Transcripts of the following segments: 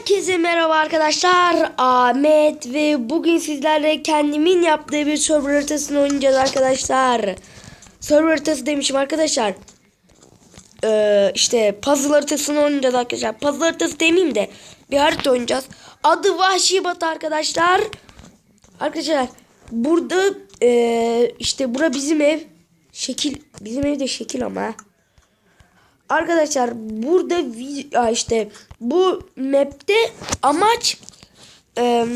Herkese merhaba arkadaşlar. Ahmet ve bugün sizlerle kendimin yaptığı bir server haritasını oynayacağız arkadaşlar. Server haritası demişim arkadaşlar. Ee, işte puzzle haritasını oynayacağız arkadaşlar. Puzzle haritası demeyeyim de bir harita oynayacağız. Adı Vahşi Batı arkadaşlar. Arkadaşlar burada ee, işte bura bizim ev. Şekil bizim ev de şekil ama. Arkadaşlar burada işte bu map'te amaç e,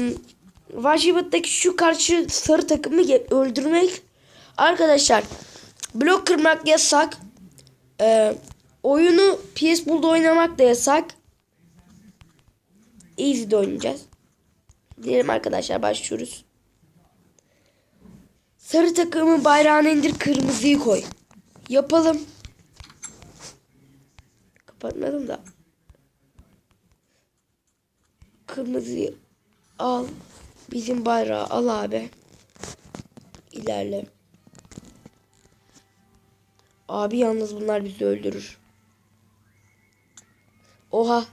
Vajibat'taki şu karşı sarı takımı öldürmek. Arkadaşlar blok kırmak yasak. E, oyunu PS Bull'da oynamak da yasak. Easy'de oynayacağız. Diyelim arkadaşlar başlıyoruz. Sarı takımın bayrağını indir kırmızıyı koy. Yapalım. Kapatmadım da. Kırmızıyı al. Bizim bayrağı al abi. İlerle. Abi yalnız bunlar bizi öldürür. Oha.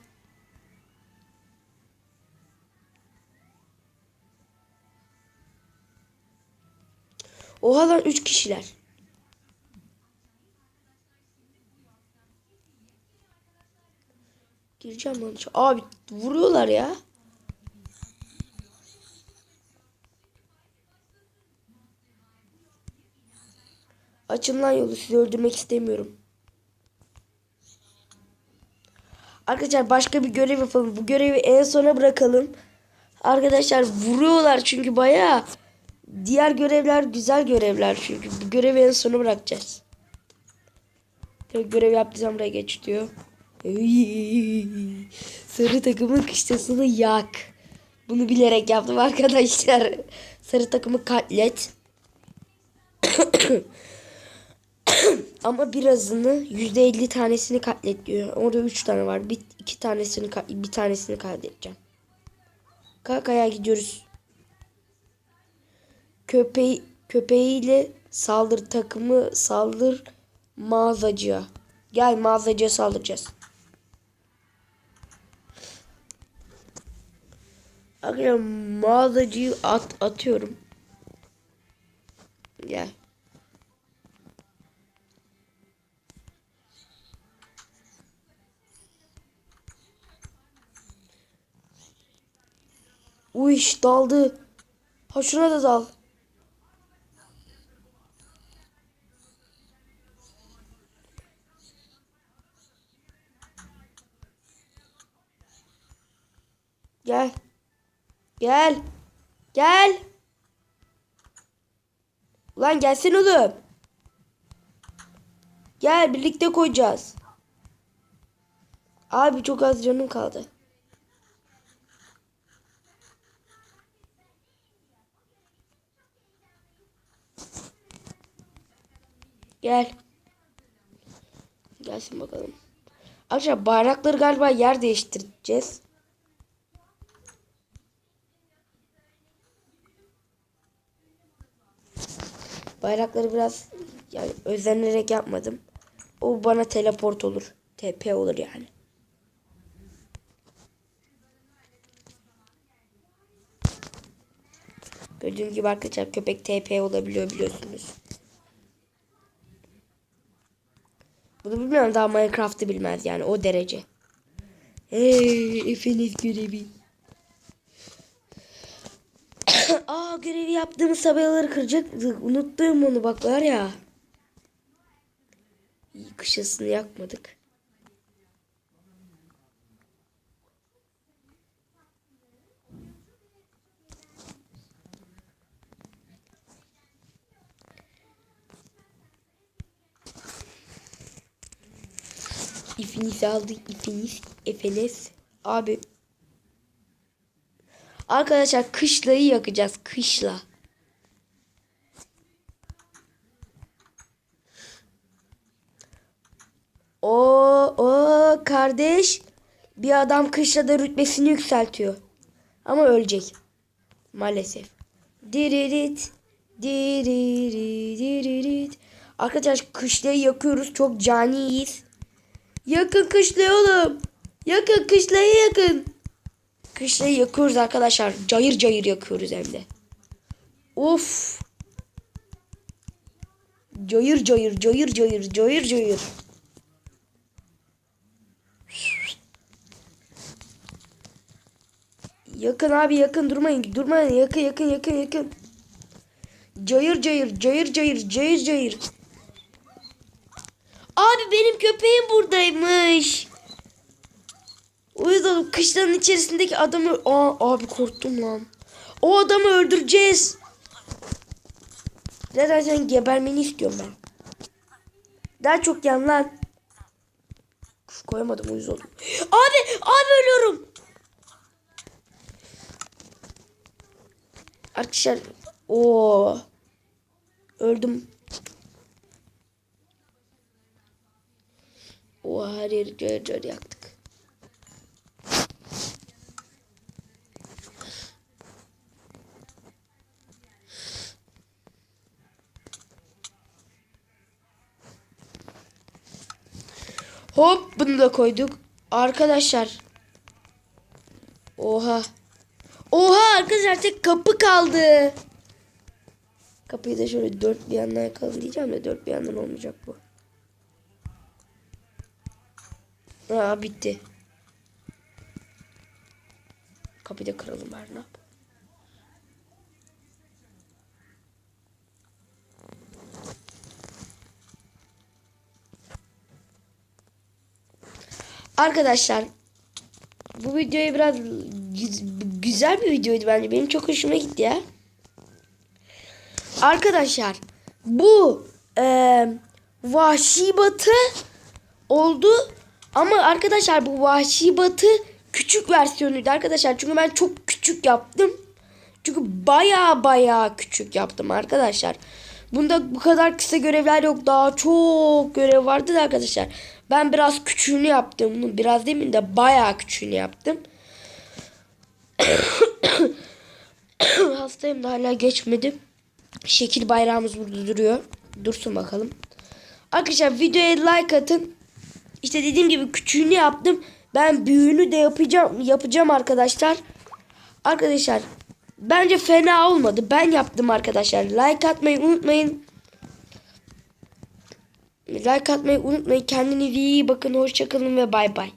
Oha lan 3 kişiler. Gireceğim lan. Abi vuruyorlar ya. Açın lan yolu sizi öldürmek istemiyorum. Arkadaşlar başka bir görev yapalım. Bu görevi en sona bırakalım. Arkadaşlar vuruyorlar çünkü bayağı. Diğer görevler güzel görevler çünkü. Bu görevi en sona bırakacağız. Görev yaptıysam buraya geç diyor. Sarı takımın kışlasını yak. Bunu bilerek yaptım arkadaşlar. Sarı takımı katlet. Ama birazını %50 tanesini katlet diyor. Orada 3 tane var. Bir iki tanesini bir tanesini katledeceğim. Kakaya gidiyoruz. Köpeği köpeğiyle saldır takımı saldır mağazacıya. Gel mağazacıya saldıracağız. Arkadaşlar mağazacıyı at atıyorum. Gel. Uy daldı. Ha şuna da dal. Gel. Gel. Gel. Ulan gelsin oğlum. Gel birlikte koyacağız. Abi çok az canım kaldı. Gel. Gelsin bakalım. Arkadaşlar bayrakları galiba yer değiştireceğiz. Bayrakları biraz yani özenerek yapmadım. O bana teleport olur. TP olur yani. Gördüğünüz gibi arkadaşlar köpek TP olabiliyor biliyorsunuz. Bunu bilmiyorum daha Minecraft'ı bilmez yani o derece. Hey Efeniz görevi. Aa görevi yaptığımız tabelaları kıracaktık. Unuttum onu bak var ya. İyi kışasını yakmadık. İfiniz aldık. İfiniz. Efeniz. Abi. Arkadaşlar kışlayı yakacağız. Kışla. O o kardeş bir adam kışlada rütbesini yükseltiyor. Ama ölecek. Maalesef. Diririt. Diriri diririt. Arkadaşlar kışlayı yakıyoruz. Çok caniyiz. Yakın kışlayı oğlum. Yakın kışlayı yakın. Kışlayı yakıyoruz arkadaşlar. Cayır cayır yakıyoruz hem de. Of. Cayır cayır cayır cayır cayır cayır. Yakın abi yakın durmayın durmayın yakın yakın yakın yakın. Cayır cayır cayır cayır cayır cayır. Abi benim köpeğim buradaymış. O yüzden kışlanın içerisindeki adamı... Aa, abi korktum lan. O adamı öldüreceğiz. Zaten sen gebermeni istiyorum ben. Daha çok yan lan. Uf, koyamadım uyuz oldum. Abi! Abi ölüyorum. Arkadaşlar. o Öldüm. O her yeri cayır cayır yaktık. Hop bunu da koyduk. Arkadaşlar. Oha. Oha arkadaşlar tek kapı kaldı. Kapıyı da şöyle dört bir yandan yakalım diyeceğim de dört bir yandan olmayacak bu. Aa bitti. Kapıyı da kıralım bari ne yap? Arkadaşlar bu videoyu biraz güz- güzel bir videoydu bence. Benim çok hoşuma gitti ya. Arkadaşlar bu e, vahşi batı oldu. Ama arkadaşlar bu vahşi batı küçük versiyonuydu arkadaşlar. Çünkü ben çok küçük yaptım. Çünkü baya baya küçük yaptım arkadaşlar. Bunda bu kadar kısa görevler yok. Daha çok görev vardı da arkadaşlar. Ben biraz küçüğünü yaptım. Bunu biraz demin de baya küçüğünü yaptım. Hastayım da hala geçmedim. Şekil bayrağımız burada duruyor. Dursun bakalım. Arkadaşlar videoya like atın. İşte dediğim gibi küçüğünü yaptım. Ben büyüğünü de yapacağım yapacağım arkadaşlar. Arkadaşlar bence fena olmadı. Ben yaptım arkadaşlar. Like atmayı unutmayın. Like atmayı unutmayın. Kendinize iyi bakın. Hoşçakalın ve bay bay.